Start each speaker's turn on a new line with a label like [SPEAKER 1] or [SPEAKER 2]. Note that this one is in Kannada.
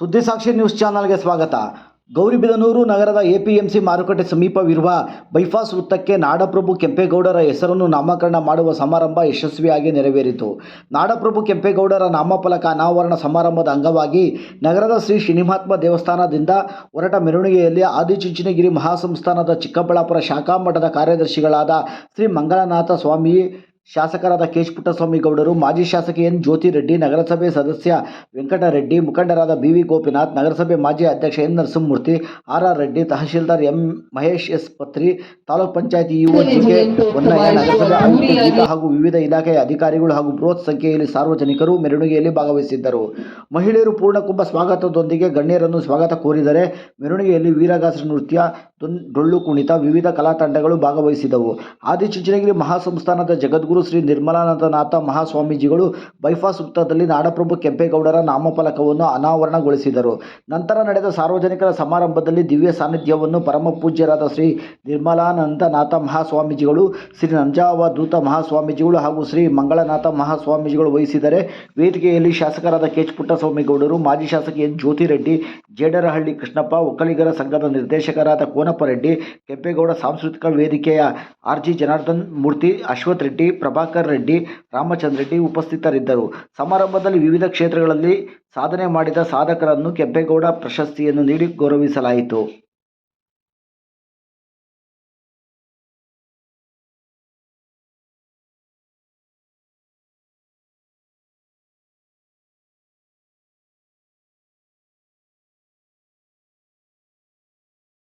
[SPEAKER 1] ಸುದ್ದಿಸಾಕ್ಷಿ ನ್ಯೂಸ್ ಚಾನಲ್ಗೆ ಸ್ವಾಗತ. ಗೌರಿಬಿದನೂರು ನಗರದ ಎಪಿಎಂಸಿ ಮಾರುಕಟ್ಟೆ ಸಮೀಪವಿರುವ ಬೈಪಾಸ್ ವೃತ್ತಕ್ಕೆ ನಾಡಪ್ರಭು ಕೆಂಪೇಗೌಡರ ಹೆಸರನ್ನು ನಾಮಕರಣ ಮಾಡುವ ಸಮಾರಂಭ ಯಶಸ್ವಿಯಾಗಿ ನೆರವೇರಿತು. ನಾಡಪ್ರಭು ಕೆಂಪೇಗೌಡರ ನಾಮಫಲಕ ಅನಾವರಣ ಸಮಾರಂಭದ ಅಂಗವಾಗಿ ನಗರದ ಶ್ರೀ ಶ್ರೀನಿಮಾತ್ಮ ದೇವಸ್ಥಾನದಿಂದ ಹೊರಟ ಮೆರವಣಿಗೆಯಲ್ಲಿ ಆದಿಚುಂಚನಗಿರಿ ಮಹಾಸಂಸ್ಥಾನದ ಚಿಕ್ಕಬಳ್ಳಾಪುರ ಶಾಖಾ ಮಠದ ಕಾರ್ಯದರ್ಶಿಗಳಾದ ಶ್ರೀ ಮಂಗಳನಾಥ ಸ್ವಾಮಿ ಶಾಸಕರಾದ ಕೇಶ್ ಪುಟ್ಟಸ್ವಾಮಿ ಗೌಡರು ಮಾಜಿ ಶಾಸಕ ಎನ್. ಜ್ಯೋತಿ ರೆಡ್ಡಿ ನಗರಸಭೆ ಸದಸ್ಯ ವೆಂಕಟರೆಡ್ಡಿ ಮುಖಂಡರಾದ ಬಿ ವಿ ಗೋಪಿನಾಥ್ ನಗರಸಭೆ ಮಾಜಿ ಅಧ್ಯಕ್ಷ N. Narasimhamurthy R R Reddy tahsildar M. Mahesh S. Patri taluk ಪಂಚಾಯತಿ ಇಒ ಜಿಕೆ ಹೊನ್ನಯ್ಯ ನಗರಸಭೆ ಆಯುಕ್ತ ಹಾಗೂ ವಿವಿಧ ಇಲಾಖೆಯ ಅಧಿಕಾರಿಗಳು ಹಾಗೂ ಬೃಹತ್ ಸಂಖ್ಯೆಯಲ್ಲಿ ಸಾರ್ವಜನಿಕರು ಮೆರವಣಿಗೆಯಲ್ಲಿ ಭಾಗವಹಿಸಿದ್ದರು. ಮಹಿಳೆಯರು ಪೂರ್ಣಕುಂಭ ಸ್ವಾಗತದೊಂದಿಗೆ ಗಣ್ಯರನ್ನು ಸ್ವಾಗತ ಕೋರಿದರೆ ಮೆರವಣಿಗೆಯಲ್ಲಿ ವೀರಗಾಸರ ನೃತ್ಯ ಡೊಳ್ಳು ಕುಣಿತ ವಿವಿಧ ಕಲಾ ತಂಡಗಳು ಭಾಗವಹಿಸಿದವು. ಆದಿಚುಂಚನಗಿರಿ ಮಹಾಸಂಸ್ಥಾನದ ಜಗದ್ಗುರು ಶ್ರೀ ನಿರ್ಮಲಾನಂದನಾಥ ಮಹಾಸ್ವಾಮೀಜಿಗಳು ಬೈಪಾಸ್ ಸೂಕ್ತದಲ್ಲಿ ನಾಡಪ್ರಭು ಕೆಂಪೇಗೌಡರ ನಾಮಫಲಕವನ್ನು ಅನಾವರಣಗೊಳಿಸಿದರು. ನಂತರ ನಡೆದ ಸಾರ್ವಜನಿಕರ ಸಮಾರಂಭದಲ್ಲಿ ದಿವ್ಯ ಸಾನ್ನಿಧ್ಯವನ್ನು ಪರಮ ಪೂಜ್ಯರಾದ ಶ್ರೀ ನಿರ್ಮಲಾನಂದನಾಥ ಮಹಾಸ್ವಾಮೀಜಿಗಳು, ಶ್ರೀ ನಂಜಾವ ದೂತ ಮಹಾಸ್ವಾಮೀಜಿಗಳು ಹಾಗೂ ಶ್ರೀ ಮಂಗಳನಾಥ ಮಹಾಸ್ವಾಮೀಜಿಗಳು ವಹಿಸಿದರೆ ವೇದಿಕೆಯಲ್ಲಿ ಶಾಸಕರಾದ ಕೆಚ್ ಪುಟ್ಟಸ್ವಾಮಿಗೌಡರು ಮಾಜಿ ಶಾಸಕ ಎನ್ ಜ್ಯೋತಿರೆಡ್ಡಿ, ಜೇಡರಹಳ್ಳಿ ಕೃಷ್ಣಪ್ಪ, ಒಕ್ಕಲಿಗರ ಸಂಘದ ನಿರ್ದೇಶಕರಾದ ಕೋನಪ್ಪ ರೆಡ್ಡಿ, ಕೆಂಪೇಗೌಡ ಸಾಂಸ್ಕೃತಿಕ ವೇದಿಕೆಯ ಆರ್ ಜಿ ಜನಾರ್ದನ್ ಮೂರ್ತಿ, ಅಶ್ವಥ್ ರೆಡ್ಡಿ ಪ್ರಭಾಕರ್ ರೆಡ್ಡಿ, ರಾಮಚಂದ್ರ ರೆಡ್ಡಿ ಉಪಸ್ಥಿತರಿದ್ದರು. ಸಮಾರಂಭದಲ್ಲಿ ವಿವಿಧ ಕ್ಷೇತ್ರಗಳಲ್ಲಿ ಸಾಧನೆ ಮಾಡಿದ ಸಾಧಕರನ್ನು ಕೆಂಪೇಗೌಡ ಪ್ರಶಸ್ತಿಯನ್ನು ನೀಡಿ ಗೌರವಿಸಲಾಯಿತು.